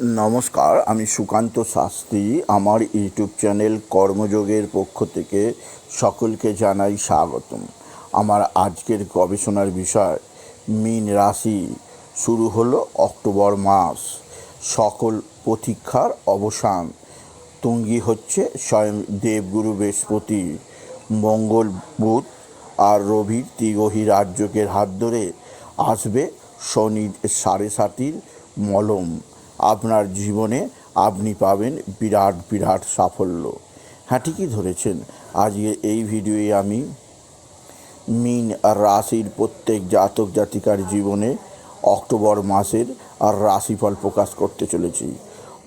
নমস্কার, আমি সুকান্ত শাস্ত্রী। আমার ইউটিউব চ্যানেল কর্মযোগের পক্ষ থেকে সকলকে জানাই স্বাগতম। আমার আজকের গবেষণার বিষয়, মীন রাশি। শুরু হলো অক্টোবর মাস। সকল প্রতীক্ষার অবসান। তুঙ্গি হচ্ছে স্বয়ং দেবগুরু বৃহস্পতি। মঙ্গল, বুধ আর রবির ত্রিগহী রাজ্যকের হাত ধরে আসবে শনির সাড়ে সাতির মলম। আপনার জীবনে আপনি পাবেন বিরাট বিরাট সাফল্য। হ্যাঁ ঠিকই ধরেছেন। আজকে এই ভিডিওয়ে আমি মিন রাশির প্রত্যেক জাতক জাতিকার জীবনে অক্টোবর মাসের আর রাশিফল প্রকাশ করতে চলেছি।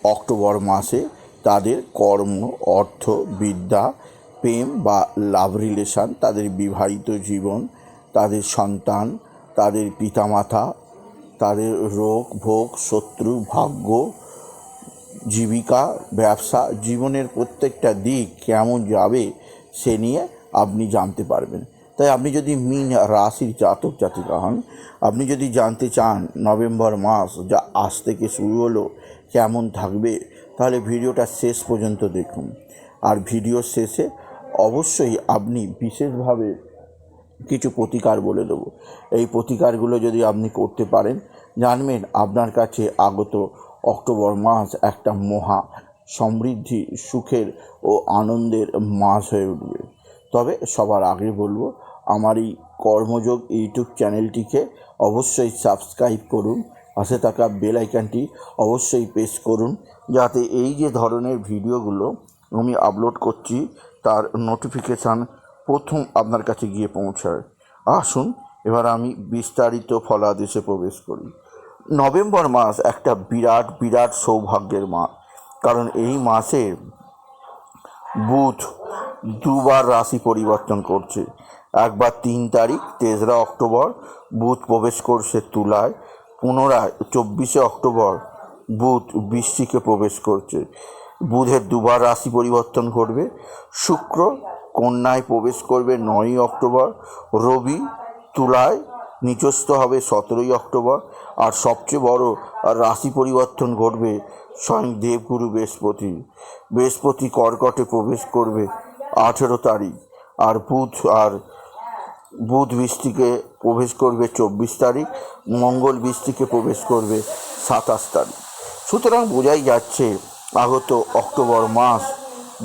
অক্টোবর মাসে তাদের কর্ম, অর্থ, বিদ্যা, প্রেম বা লাভ রিলেশন, তাদের বিবাহিত জীবন, তাদের সন্তান, তাদের পিতামাতা তাদের রোগ, ভোগ, শত্রু, ভাগ্য, জীবিকা, ব্যবসা, জীবনের প্রত্যেকটা দিক কেমন যাবে সে নিয়ে আপনি জানতে পারবেন। তাই আপনি যদি মিন রাশির জাতক জাতিকা হন, আপনি যদি জানতে চান নভেম্বর মাস যা আজ থেকে শুরু হলো, কেমন থাকবে, তাহলে ভিডিওটা শেষ পর্যন্ত দেখুন। আর ভিডিও শেষে অবশ্যই আপনি বিশেষভাবে কিছু প্রতিকার বলে দেবো। এই প্রতিকারগুলো যদি আপনি করতে পারেন, জানবেন আপনার কাছে আগত অক্টোবর মাস একটা মহা সমৃদ্ধি, সুখের ও আনন্দের মাস হয়ে উঠবে। তবে সবার আগে বলব, আমার এই কর্মযোগ ইউটিউব চ্যানেলটিকে অবশ্যই সাবস্ক্রাইব করুন, পাশে থাকা বেল অবশ্যই প্রেস করুন, যাতে এই যে ধরনের ভিডিওগুলো আমি আপলোড করছি, তার নোটিফিকেশান প্রথম আপনার কাছে গিয়ে পৌঁছায়। আসুন, এবার আমি বিস্তারিত ফলাদেশে প্রবেশ করি। নভেম্বর মাস একটা বিরাট বিরাট সৌভাগ্যের মাস। কারণ এই মাসে বুধ দুবার রাশি পরিবর্তন করছে। একবার তিন তারিখ, তেসরা অক্টোবর, বুধ প্রবেশ করছে তুলায়। পুনরায় চব্বিশে অক্টোবর, বুধ বৃষ্টিকে প্রবেশ করছে। বুধের দুবার রাশি পরিবর্তন করবে শুক্র কন্যায় প্রবেশ করবে নয়ই অক্টোবর, রবি তুলায় নিচস্থ হবে সতেরোই অক্টোবর, আর সবচেয়ে বড় রাশি পরিবর্তন ঘটবে স্বয়ং দেবগুরু বৃহস্পতি। বৃহস্পতি কর্কটে প্রবেশ করবে আঠেরো তারিখ, আর বুধ আর বুধ বৃষ্টিকে প্রবেশ করবে চব্বিশ তারিখ, মঙ্গল বৃষ্টিকে প্রবেশ করবে সাতাশ তারিখ। সুতরাং বোঝাই যাচ্ছে আগত অক্টোবর মাস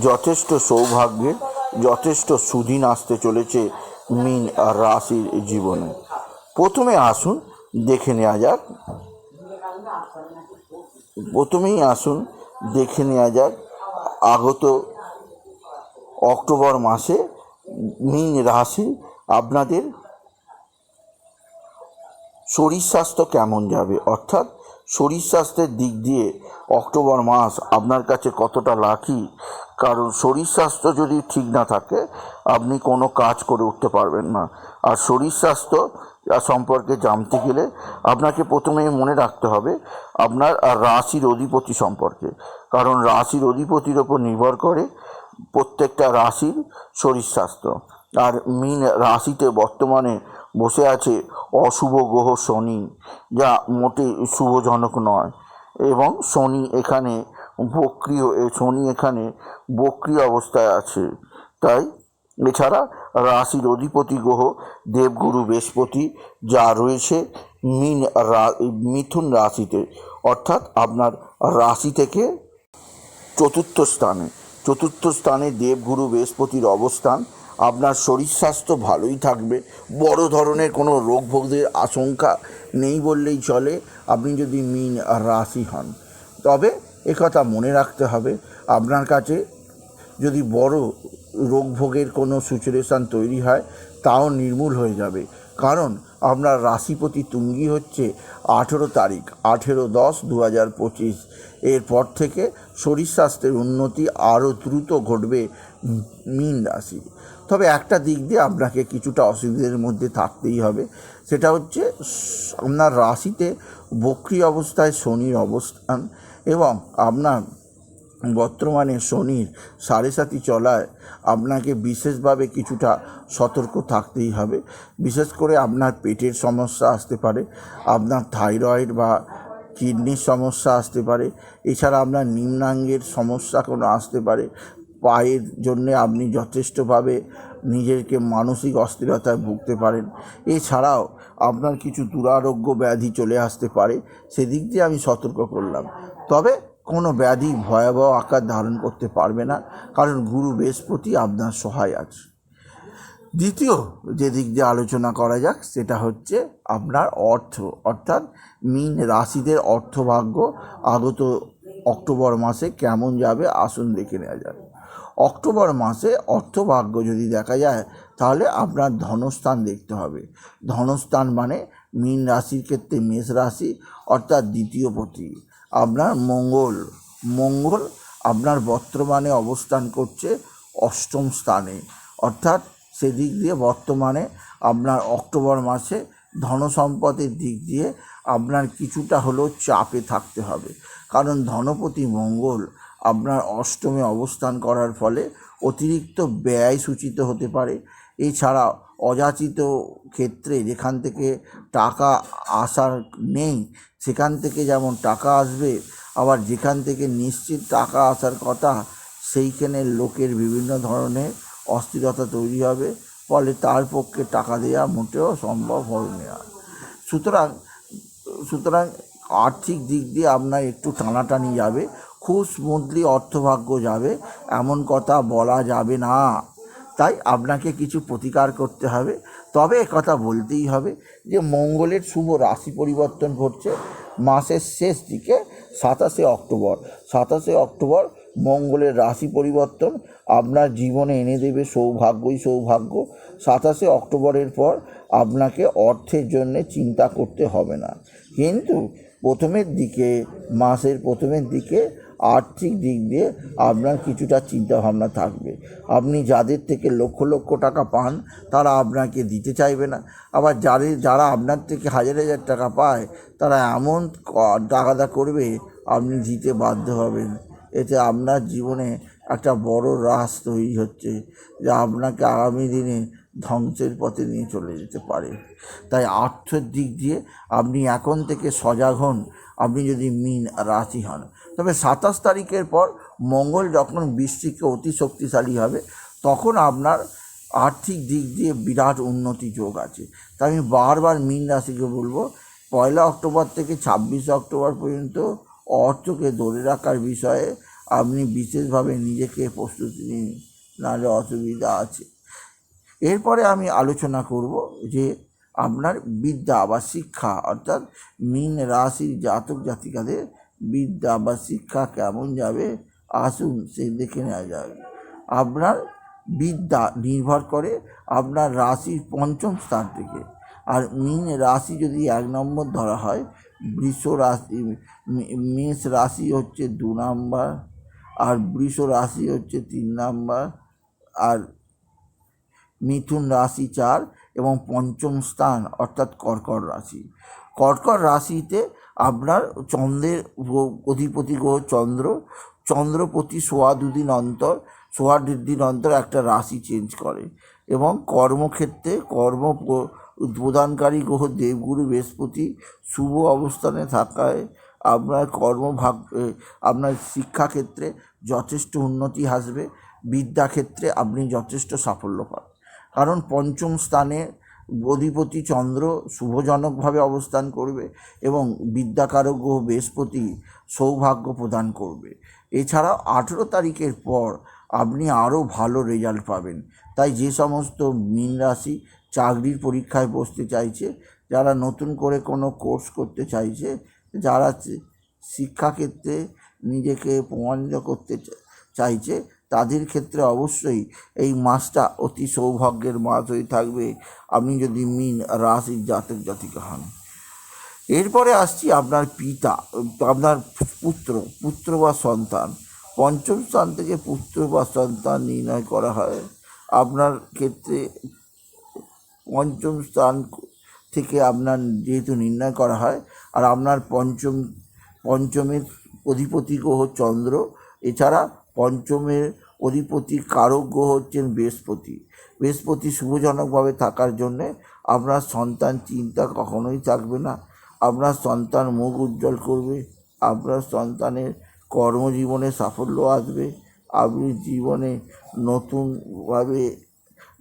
যথেষ্ট সৌভাগ্যের যথেষ্ট সুদিন আসতে চলেছে মিন রাশির জীবনে। প্রথমে আসুন, দেখে নেওয়া যাক। প্রথমেই আসুন, দেখে নেওয়া যাক। আগত অক্টোবর মাসে মিন রাশি আপনাদের শরীর স্বাস্থ্য কেমন যাবে? অর্থাৎ শরীর স্বাস্থ্যের দিক দিয়ে অক্টোবর মাস আপনার কাছে কতটা লাকি? কারণ শরীর স্বাস্থ্য যদি ঠিক না থাকে, আপনি কোনো কাজ করে উঠতে পারবেন না। আর শরীর স্বাস্থ্য সম্পর্কে জানতে গেলে আপনাকে প্রথমে মনে রাখতে হবে, আপনার রাশির অধিপতি সম্পর্কে। কারণ রাশির অধিপতির ওপর নির্ভর করে প্রত্যেকটা রাশির শরীর স্বাস্থ্য। আর মিন রাশিতে বর্তমানে বসে আছে অশুভ গ্রহ শনি, যা মোটে শুভজনক নয়। এবং শনি এখানে বক্রিয় শনি এখানে বক্রিয় অবস্থায় আছে। তাই এছাড়া রাশির অধিপতি গ্রহ দেবগুরু বৃহস্পতি যা রয়েছে মিন মিথুন রাশিতে, অর্থাৎ আপনার রাশি থেকে চতুর্থ স্থানে। চতুর্থ স্থানে দেবগুরু বৃহস্পতির অবস্থান, আপনার শরীর স্বাস্থ্য ভালোই থাকবে। বড় ধরনের কোনো রোগ ভোগের আশঙ্কা নেই বললেই চলে, আপনি যদি মিন রাশি হন। তবে একথা মনে রাখতে হবে। আপনার কাছে যদি বড় রোগ ভোগের কোনো সিচুয়েশান তৈরি হয়, তাও নির্মূল হয়ে যাবে। কারণ আপনার রাশিপতি তুঙ্গি হচ্ছে আঠেরো তারিখ, আঠেরো দশ দু হাজার পঁচিশ। এরপর থেকে শরীর স্বাস্থ্যের উন্নতি আরও দ্রুত ঘটবে মিন রাশি। তবে একটা দিক দিয়ে আপনাকে কিছুটা অসুবিধার মধ্যে থাকতেই হবে, সেটা হচ্ছে আপনার রাশিতে বক্রি অবস্থায় শনির অবস্থান। এবং আপনার বর্তমানে শনির সাড়ে সাতি চলায় আপনাকে বিশেষভাবে কিছুটা সতর্ক থাকতেই হবে। বিশেষ করে আপনার পেটের সমস্যা আসতে পারে, আপনার থাইরয়েড বা কিডনির সমস্যা আসতে পারে, এছাড়া আপনার নিম্নাঙ্গের সমস্যা কোনো আসতে পারে। পায়ের জন্যে আপনি যথেষ্টভাবে নিজেকে মানসিক অস্থিরতায় ভুগতে পারেন। এছাড়াও আপনার কিছু দুরারোগ্য ব্যাধি চলে আসতে পারে, সেদিক দিয়ে আমি সতর্ক করলাম। তবে কোনো ব্যাধি ভয়াবহ আকার ধারণ করতে পারবে না, কারণ গুরু বৃহস্পতি আপনার সহায় আছে। দ্বিতীয় যে দিক দিয়ে আলোচনা করা যাক, সেটা হচ্ছে আপনার অর্থ, অর্থাৎ মিন রাশিদের অর্থভাগ্য আগত অক্টোবর মাসে কেমন যাবে, আসুন দেখে নেওয়া যাক। অক্টোবর মাসে অর্থভাগ্য যদি দেখা যায়, তাহলে আপনার ধনস্থান দেখতে হবে। ধনস্থান মানে মীন রাশির ক্ষেত্রে মেষ রাশি, অর্থাৎ দ্বিতীয় পতি। আপনার মঙ্গল। মঙ্গল আপনার বর্তমানে অবস্থান করছে অষ্টম স্থানে। অর্থাৎ সেদিক দিয়ে বর্তমানে আপনার অক্টোবর মাসে ধনসম্পদের দিক দিয়ে আপনার কিছুটা হলেও চাপে থাকতে হবে। কারণ ধনপতি মঙ্গল আপনার অষ্টমে অবস্থান করার ফলে অতিরিক্ত ব্যয় সূচিত হতে পারে। এছাড়া অযাচিত ক্ষেত্রে যেখান থেকে টাকা আসার নেই, সেখান থেকে যেমন টাকা আসবে, আবার যেখান থেকে নিশ্চিত টাকা আসার কথা, সেইখানে লোকের বিভিন্ন ধরনের অস্থিরতা তৈরি হবে, ফলে তার পক্ষে টাকা দেওয়া মোটেও সম্ভব হবে না। সুতরাং সুতরাং আর্থিক দিক দিয়ে আপনার একটু টানাটানি যাবে, খুব স্মুথলি অর্থভাগ্য যাবে, এমন কথা বলা যাবে না। তাই আপনাকে কিছু প্রতিকার করতে হবে। তবে কথা বলতেই হবে যে মঙ্গলের শুভ রাশি পরিবর্তন ঘটছে মাসের শেষ দিকে সাতাশে অক্টোবর। সাতাশে অক্টোবর মঙ্গলের রাশি পরিবর্তন, আপনার জীবনে এনে দেবে সৌভাগ্যই সৌভাগ্য। সাতাশে অক্টোবরের পর আপনাকে অর্থের জন্য চিন্তা করতে হবে না। কিন্তু প্রথমের দিকে, মাসের প্রথমের দিকে আর্থিক দিক দিয়ে আপনার কিছুটা চিন্তাভাবনা থাকবে। আপনি যাদের থেকে লক্ষ লক্ষ টাকা পান, তারা আপনাকে দিতে চাইবে না। আবার যাদের যারা আপনার থেকে হাজার হাজার টাকা পায়, তারা এমন টাকাদা করবে, আপনি দিতে বাধ্য হবেন। এতে আপনার জীবনে একটা বড় রাস তৈরি হচ্ছে, যা আপনাকে আগামী দিনে ধ্বংসের পথে নিয়ে চলে যেতে পারে। তাই আর্থের দিক দিয়ে আপনি এখন থেকে সজাগ হন। আপনি যদি মিন রাশি হন তবে সাতাশ তারিখের পর মঙ্গল যখন বৃষ্টিকে অতি শক্তিশালী হবে, তখন আপনার আর্থিক দিক দিয়ে বিরাট উন্নতি যোগ আছে। তাই আমি বারবার মিন রাশিকে বলব, পয়লা অক্টোবর থেকে ছাব্বিশে অক্টোবর পর্যন্ত অর্থকে ধরে রাখার বিষয়ে আপনি বিশেষভাবে নিজেকে প্রস্তুতি নিন, নাহলে অসুবিধা আছে। এরপরে আমি আলোচনা করব যে আপনার বিদ্যা বা শিক্ষা, অর্থাৎ মীন রাশির জাতক জাতিকাদের বিদ্যা বা শিক্ষা কেমন যাবে? আসুন সে দেখে নেওয়া যাবে আপনার বিদ্যা নির্ভর করে আপনার রাশির পঞ্চম স্থান থেকে। আর মীন রাশি যদি এক নম্বর ধরা হয়, বৃষ রাশি, মেষ রাশি হচ্ছে দু নাম্বার, আর বৃষ রাশি হচ্ছে তিন নাম্বার, আর মিথুন রাশি চার এবং পঞ্চম স্থান অর্থাৎ কর্কট রাশি। কর্কট রাশিতে আপনার চন্দ্রের অধিপতি গ্রহ চন্দ্র চন্দ্র প্রতি সোয়া দুদিন অন্তর, সোয়া দিন অন্তর একটা রাশি চেঞ্জ করে এবং কর্মক্ষেত্রে কর্ম প্রদানকারী গ্রহ দেবগুরু বৃহস্পতি শুভ অবস্থানে থাকায় আপনার কর্মভাগ আপনার শিক্ষাক্ষেত্রে যথেষ্ট উন্নতি আসবে, বিদ্যাক্ষেত্রে আপনি যথেষ্ট সাফল্য পান কারণ পঞ্চম স্থানে অধিপতি চন্দ্র শুভজনকভাবে অবস্থান করবে এবং বিদ্যাকারক গ্রহ বৃহস্পতি সৌভাগ্য প্রদান করবে। এছাড়াও আঠেরো তারিখের পর আপনি আরও ভালো রেজাল্ট পাবেন। তাই যে সমস্ত মীন রাশি চাকরির পরীক্ষায় বসতে চাইছে, যারা নতুন করে কোনো কোর্স করতে চাইছে, যারা শিক্ষাক্ষেত্রে নিজেকে প্রমাণিত করতে চাইছে তাদের ক্ষেত্রে অবশ্যই এই মাসটা অতি সৌভাগ্যের মাস হয়ে থাকবে। আপনি যদি মিন রাশির জাতক জাতিকা হন। এরপরে আসছি আপনার পিতা, আপনার পুত্র পুত্র বা সন্তান। পঞ্চম স্থান থেকে পুত্র বা সন্তান নির্ণয় করা হয়। আপনার ক্ষেত্রে পঞ্চম স্থান থেকে আপনার যেহেতু নির্ণয় করা হয়, আর আপনার পঞ্চম, পঞ্চমের অধিপতি গ্রহ চন্দ্র। এছাড়া পঞ্চমের অধিপতি কারক গ্রহ হচ্ছেন বৃহস্পতি। বৃহস্পতি শুভজনকভাবে থাকার জন্যে আপনার সন্তান চিন্তা কখনোই থাকবে না। আপনার সন্তান মুখ উজ্জ্বল করবে, আপনার সন্তানের কর্মজীবনে সাফল্য আসবে, আপনি জীবনে নতুনভাবে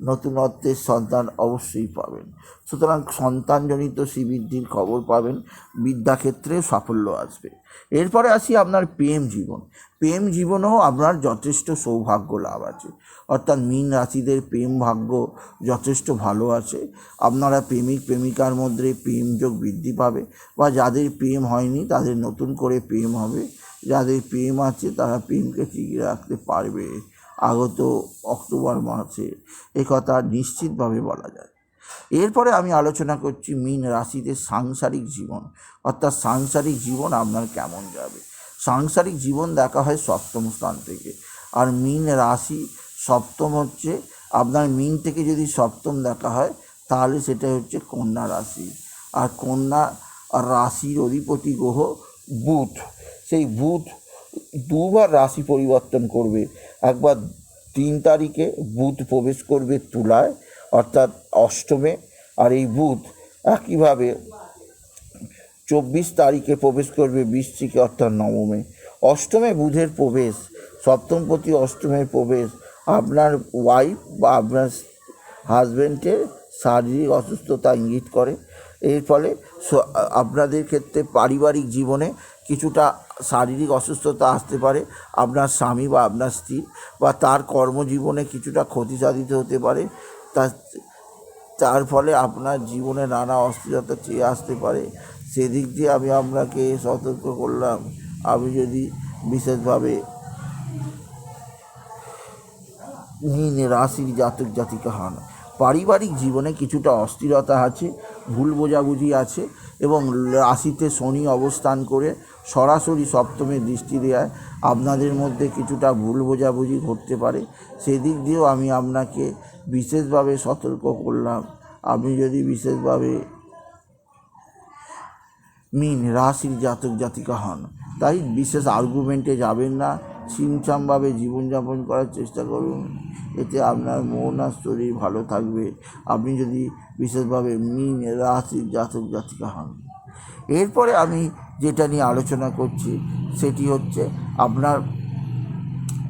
নতুনত্বের সন্তান অবশ্যই পাবেন। সুতরাং সন্তানজনিত শ্রীবৃদ্ধির খবর পাবেন, বিদ্যাক্ষেত্রে সাফল্য আসবে। এরপরে আসি আপনার প্রেম জীবন। প্রেম জীবনেও আপনার যথেষ্ট সৌভাগ্য লাভ আছে। অর্থাৎ মীন রাশিদের প্রেম ভাগ্য যথেষ্ট ভালো আছে। আপনারা প্রেমিক, প্রেমিকার মধ্যে প্রেম যোগ বৃদ্ধি পাবে বা যাদের প্রেম হয়নি তাদের নতুন করে প্রেম হবে। যাদের প্রেম আছে তারা প্রেমকে টিকিয়ে রাখতে পারবে। আগত অক্টোবর মাসে কথা নিশ্চিতভাবে বলা যায়। এরপরে আমি আলোচনা করছি মীন রাশিতে সাংসারিক জীবন। অর্থাৎ সাংসারিক জীবন আপনার কেমন যাবে? সাংসারিক জীবন দেখা হয় সপ্তম স্থান থেকে। আর মীন রাশি সপ্তম হচ্ছে, আপনার মীন থেকে যদি সপ্তম দেখা হয়, তাহলে সেটা হচ্ছে কন্যা রাশি। আর কন্যা রাশির অধিপতি গ্রহ বুধ। সেই বুধ দুবার রাশি পরিবর্তন করবে। একবার তিন তারিখে বুধ প্রবেশ করবে তুলায়, অর্থাৎ অষ্টমে, আর এই বুধ একইভাবে চব্বিশ তারিখে প্রবেশ করবে বৃশ্চিকে, অর্থাৎ নবমে। অষ্টমে বুধের প্রবেশ, সপ্তমপতি অষ্টমের প্রবেশ, আপনার ওয়াইফ বা আপনার হাজব্যান্ডের শারীরিক অসুস্থতা ইঙ্গিত করে। এর ফলে আপনাদের ক্ষেত্রে পারিবারিক জীবনে কিছুটা শারীরিক অসুস্থতা আসতে পারে, আপনার স্বামী বা আপনার স্ত্রী বা তার কর্মজীবনে কিছুটা ক্ষতি সাধিত হতে পারে তার তার ফলে আপনার জীবনে নানা অস্থিরতা চেয়ে আসতে পারে। সেদিক দিয়ে আমি আপনাকে সতর্ক করলাম আপনি যদি বিশেষভাবে মীন রাশির জাতক জাতিকা হন। পারিবারিক জীবনে কিছুটা অস্থিরতা আছে, ভুল বোঝাবুঝি আছে এবং রাশিতে শনি অবস্থান করে সরাসরি সপ্তমে দৃষ্টি দেওয়ায় আপনাদের মধ্যে কিছুটা ভুল বোঝাবুঝি ঘটতে পারে। সেদিক দিয়েও আমি আপনাকে বিশেষভাবে সতর্ক করলাম। আপনি যদি বিশেষভাবে মিন রাশির জাতক জাতিকা হন, তাই বিশেষ আর্গুমেন্টে যাবেন না। ছিমছামভাবে জীবনযাপন করার চেষ্টা করুন। এতে আপনার মন আর শরীর ভালো থাকবে। আপনি যদি বিশেষভাবে মিন রাশির জাতক, জাতিকা হন। এরপরে আমি যেটা নিয়ে আলোচনা করছি, সেটি হচ্ছে আপনার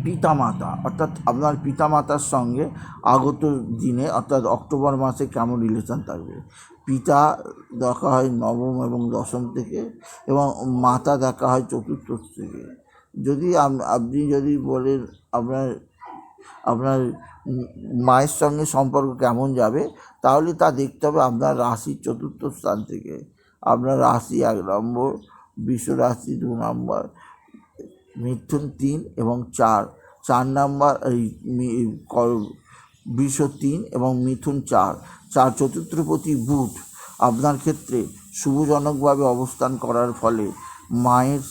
পিতামাতা, অর্থাৎ আপনার পিতামাতার সঙ্গে আগত দিনে, অর্থাৎ অক্টোবর মাসে কেমন রিলেশন থাকবে? পিতা দেখা হয় নবম এবং দশম থেকে, এবং মাতা দেখা হয় চতুর্থ থেকে। যদি আপনি যদি বলেন আপনার আপনার মায়ের সঙ্গে সম্পর্ক কেমন যাবে, তাহলে তা দেখতে হবে আপনার রাশির চতুর্থ স্থান থেকে। আপনার রাশি এক নম্বর, বিশ্ব রাশি দু নম্বর, মিথুন তিন এবং চার। চার নাম্বার এই বৃষ তিন এবং মিথুন চার। চার চতুর্থপতি বুধ। আপনার ক্ষেত্রে শুভজনকভাবে অবস্থান করার ফলে মায়ের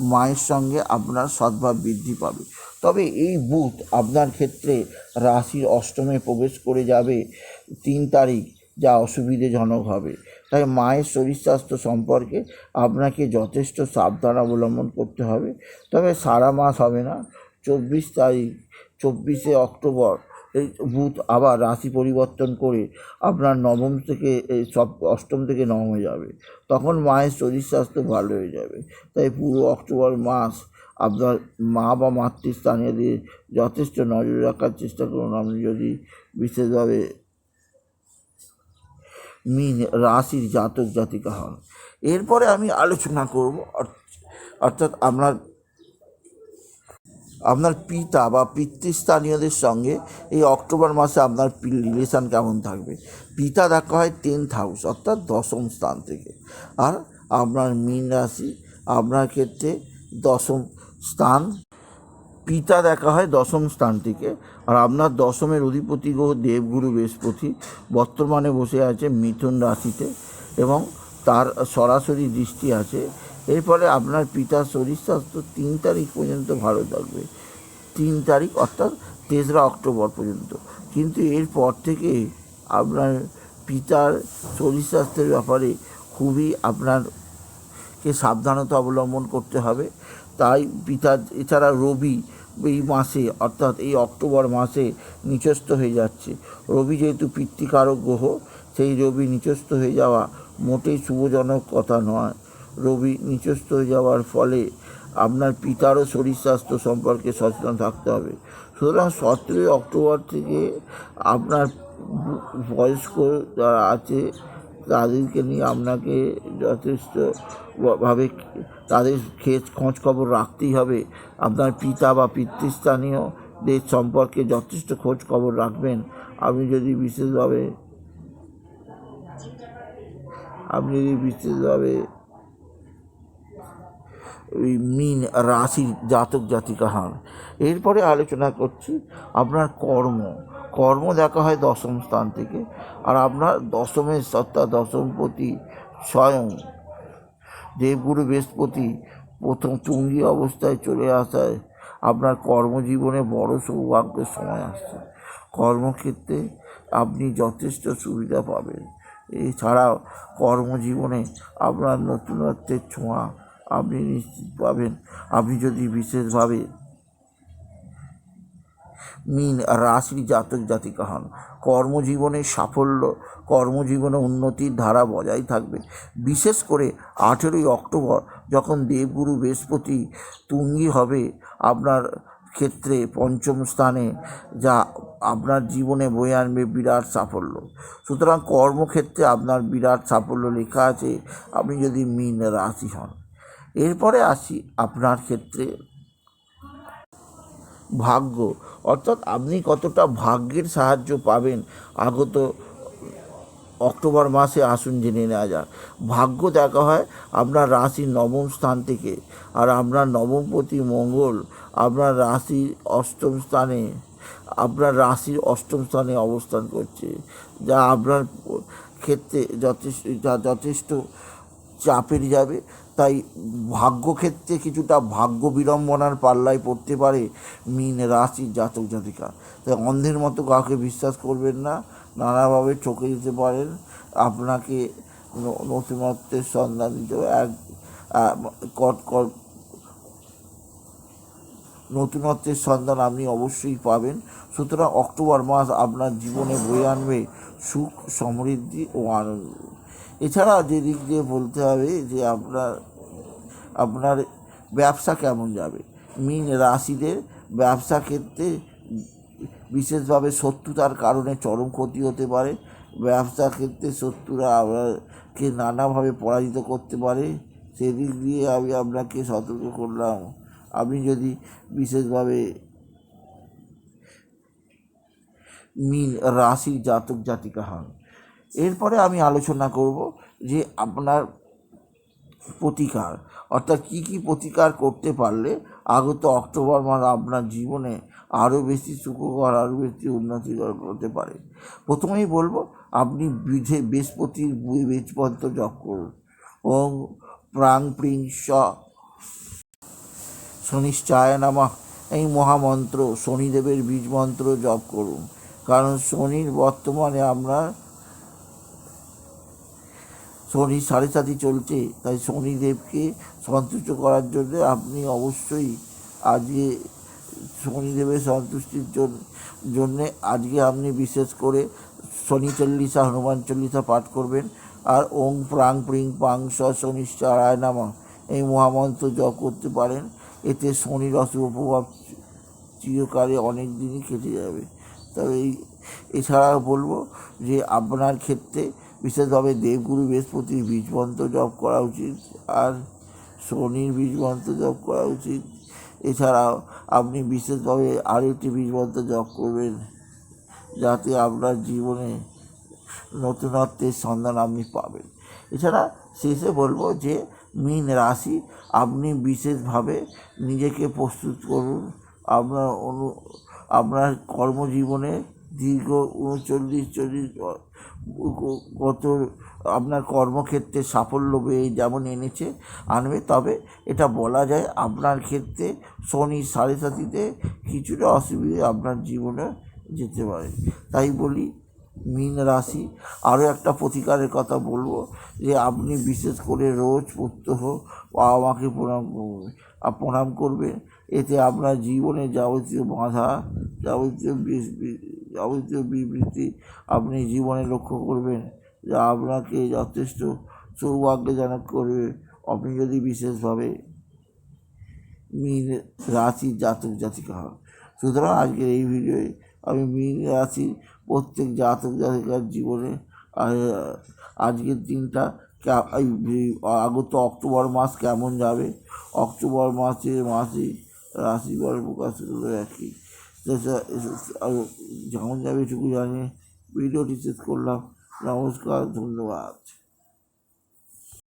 মায়ের সঙ্গে আপনার সদ্ভাব বৃদ্ধি পাবে। তবে এই বুধ আপনার ক্ষেত্রে রাশির অষ্টমে প্রবেশ করে যাবে তিন তারিখ, যা অসুবিধেজনক হবে। তাই মায়ের শরীর স্বাস্থ্য সম্পর্কে আপনাকে যথেষ্ট সাবধান অবলম্বন করতে হবে। তবে সারা মাস হবে না। চব্বিশ তারিখ, চব্বিশে অক্টোবর এই বুধ আবার রাশি পরিবর্তন করে আপনার নবম থেকে, এই সব অষ্টম থেকে নবমে যাবে। তখন মায়ের শরীর স্বাস্থ্য ভালো হয়ে যাবে। তাই পুরো অক্টোবর মাস আপনার মা বা মাতৃস্থানীয়দের যথেষ্ট নজর রাখার চেষ্টা করুন। আপনি যদি বিশেষভাবে মিন রাশির জাতক জাতিকা হন। এরপরে আমি আলোচনা করব, অর্থ- অর্থাৎ আপনার আপনার পিতা বা পিতৃস্থানীয়দের সঙ্গে এই অক্টোবর মাসে আপনার রিলেশান কেমন থাকবে? পিতা দেখা হয় টেন্থ হাউস অর্থাৎ দশম স্থান থেকে। আর আপনার মীন রাশি, আপনার ক্ষেত্রে দশম স্থান। পিতা দেখা হয় দশম স্থান থেকে। আর আপনার দশমের অধিপতি গ্রহ দেবগুরু বৃহস্পতি বর্তমানে বসে আছে মিথুন রাশিতে এবং তার সরাসরি দৃষ্টি আছে এর ফলে আপনার পিতার শরীর স্বাস্থ্য তিন তারিখ পর্যন্ত ভালো থাকবে। তিন তারিখ অর্থাৎ তেসরা অক্টোবর পর্যন্ত। কিন্তু এরপর থেকে আপনার পিতার শরীর স্বাস্থ্যের ব্যাপারে খুবই আপনার কে সাবধানতা অবলম্বন করতে হবে। তাই পিতা এছাড়া রবি এই মাসে, অর্থাৎ এই অক্টোবর মাসে নিচস্থ হয়ে যাচ্ছে। রবি যেহেতু পিতৃকারক গ্রহ, সেই রবি নিচস্থ হয়ে যাওয়া মোটেই শুভজনক কথা নয়। রবি নিচস্থ হয়ে যাওয়ার ফলে আপনার পিতারও শরীর স্বাস্থ্য সম্পর্কে সচেতন থাকতে হবে। সুতরাং সতেরোই অক্টোবর থেকে আপনার বয়স্ক যারা আছে, তাদেরকে নিয়ে আপনাকে যথেষ্ট ভাবে তাদের খেজ খোঁজ খবর রাখতেই হবে। আপনার পিতা বা পিতৃস্থানীয়দের সম্পর্কে যথেষ্ট খোঁজ খবর রাখবেন। আপনি যদি বিশেষভাবে, আপনি যদি বিশেষভাবে মিন রাশি জাতক জাতিকা হন। এরপরে আলোচনা করছি আপনার কর্ম। কর্ম দেখা হয় দশম স্থান থেকে আর আপনার দশমের সত্তা দশমপতি স্বয়ং। দেবগুরু বৃহস্পতি প্রথম তুঙ্গি অবস্থায় চলে আসায় আপনার কর্মজীবনে বড় সৌভাগ্যের সময় আসছে। কর্মক্ষেত্রে আপনি যথেষ্ট সুবিধা পাবেন। এছাড়াও কর্মজীবনে আপনার নতুনত্বের ছোঁয়া আপনি নিশ্চিত পাবেন। আপনি যদি বিশেষভাবে মিন রাশির জাতক জাতিকা হন, কর্মজীবনে সাফল্য, কর্মজীবনে উন্নতির ধারা বজায় থাকবে। বিশেষ করে আঠেরোই অক্টোবর যখন দেবগুরু বৃহস্পতি তুঙ্গি হবে, আপনার ক্ষেত্রে পঞ্চম স্থানে যা আপনার জীবনে বয়ে আনবে বিরাট সাফল্য। সুতরাং কর্মক্ষেত্রে আপনার বিরাট সাফল্য লেখা আছে। আপনি যদি মিন রাশি হন এরপরে আসি আপনার ক্ষেত্রে। ভাগ্য। অর্থাৎ আপনি কতটা ভাগ্যের সাহায্য পাবেন, আগত অক্টোবর মাসে আসুন জেনে নেওয়া যাক। ভাগ্য দেখা হয় আপনার রাশির নবম স্থান থেকে, আর আপনার নবমপতি মঙ্গল আপনার রাশির অষ্টম স্থানে, আপনার রাশির অষ্টম স্থানে অবস্থান করছে, যা আপনার ক্ষেত্রে যথেষ্ট যথেষ্ট চাপের যাবে। তাই ভাগ্যক্ষেত্রে কিছুটা ভাগ্য বিড়ম্বনার পাল্লায় পড়তে পারে মিন রাশির জাতক জাতিকা। তাই অন্ধের মতো কাউকে বিশ্বাস করবেন না, নানাভাবে ঠকে দিতে পারেন। আপনাকে নতুনত্বের সন্ধান দিতে এক কট নতুনত্বের সন্ধান আপনি অবশ্যই পাবেন। সুতরাং অক্টোবর মাস আপনার জীবনে বয়ে আনবে সুখ, সমৃদ্ধি ও আনন্দ। এছাড়া যে দিক দিয়ে বলতে হবে যে আপনার আপনার ব্যবসা কেমন যাবে? মিন রাশিদের ব্যবসা ক্ষেত্রে বিশেষভাবে শত্রুতার কারণে চরম ক্ষতি হতে পারে। ব্যবসা ক্ষেত্রে শত্রুরা আপনাকে নানাভাবে পরাজিত করতে পারে। সেদিক দিয়ে আমি আপনাকে সতর্ক করলাম। আপনি যদি বিশেষভাবে মিন রাশির জাতক জাতিকা হন এরপরে আমি আলোচনা করব যে আপনার প্রতিকার, অর্থাৎ কী কী প্রতিকার করতে পারলে আগত অক্টোবর মাস আপনার জীবনে আরও বেশি সুখকর, আরও বেশি উন্নতিকর হতে পারে। প্রথমেই বলব, আপনি বিধে বৃহস্পতির বীজপত্র জপ করুন। ওং প্রাং প্রিং স শনিশ্চায় নামা। এই মহামন্ত্র শনিদেবের বীজ মন্ত্র জপ করুন। কারণ শনির বর্তমানে আমরা শনি সাড়ে সাথে চলছে, তাই শনিদেবকে সন্তুষ্ট করার জন্য আপনি অবশ্যই আজকে শনিদেবের সন্তুষ্টির জন্য আজকে আপনি বিশেষ করে শনি চল্লিশা, হনুমান চল্লিশা পাঠ করবেন। আর ওং প্রাং প্রিং পাং স শনিশ্চারায় নামা, এই মহামন্ত্র জপ করতে পারেন। এতে শনির অশুভ প্রভাব চিরকালে অনেক দিনই কেটে যাবে। তবে এই এছাড়া বলব যে আপনার ক্ষেত্রে বিশেষভাবে দেবগুরু বৃহস্পতির বীজমন্ত্র জপ করা উচিত আর শনির বীজমন্ত্র জপ করা উচিত। এছাড়াও আপনি বিশেষভাবে আরও একটি বীজমন্ত্র জপ করবেন যাতে আপনার জীবনে নতুনত্বের সন্ধান আপনি পাবেন। এছাড়া শেষে বলব যে মীন রাশি, আপনি বিশেষভাবে নিজেকে প্রস্তুত করুন। আপনার অনু, আপনার কর্মজীবনে দীর্ঘ উনচল্লিশ, চল্লিশ কত আপনার কর্মক্ষেত্রে সাফল্য পেয়ে যেমন এনেছে, আনবে, তবে এটা বলা যায় আপনার ক্ষেত্রে শনি সাড়ে সাতিতে কিছুটা অসুবিধে আপনার জীবনে যেতে পারে। তাই বলি, মীন রাশি, আরও একটা প্রতিকারের কথা বলব যে আপনি বিশেষ করে রোজ প্রত্যহ বাবা মাকে প্রণাম করবেন। আর প্রণাম করবেন, এতে আপনার জীবনে যাবতীয় বাধা, যাবতীয় যাবতীয় বিবৃতি আপনি জীবনে লক্ষ্য করবেন যা আপনাকে যথেষ্ট সৌভাগ্যজনক করবে। আপনি যদি বিশেষভাবে মীন রাশির জাতক জাতিকা হন। সুতরাং আজকের এই ভিডিওয়ে আমি মীন রাশির প্রত্যেক জাতক জাতিকার জীবনে আজকের দিনটা আগত অক্টোবর মাস কেমন যাবে? অক্টোবর মাসে মাসে রাশিফল প্রকাশ করল একই। যেমন যাবে এটুকু জানিয়ে ভিডিওটি শেষ করলাম। নমস্কার ধন্যবাদ।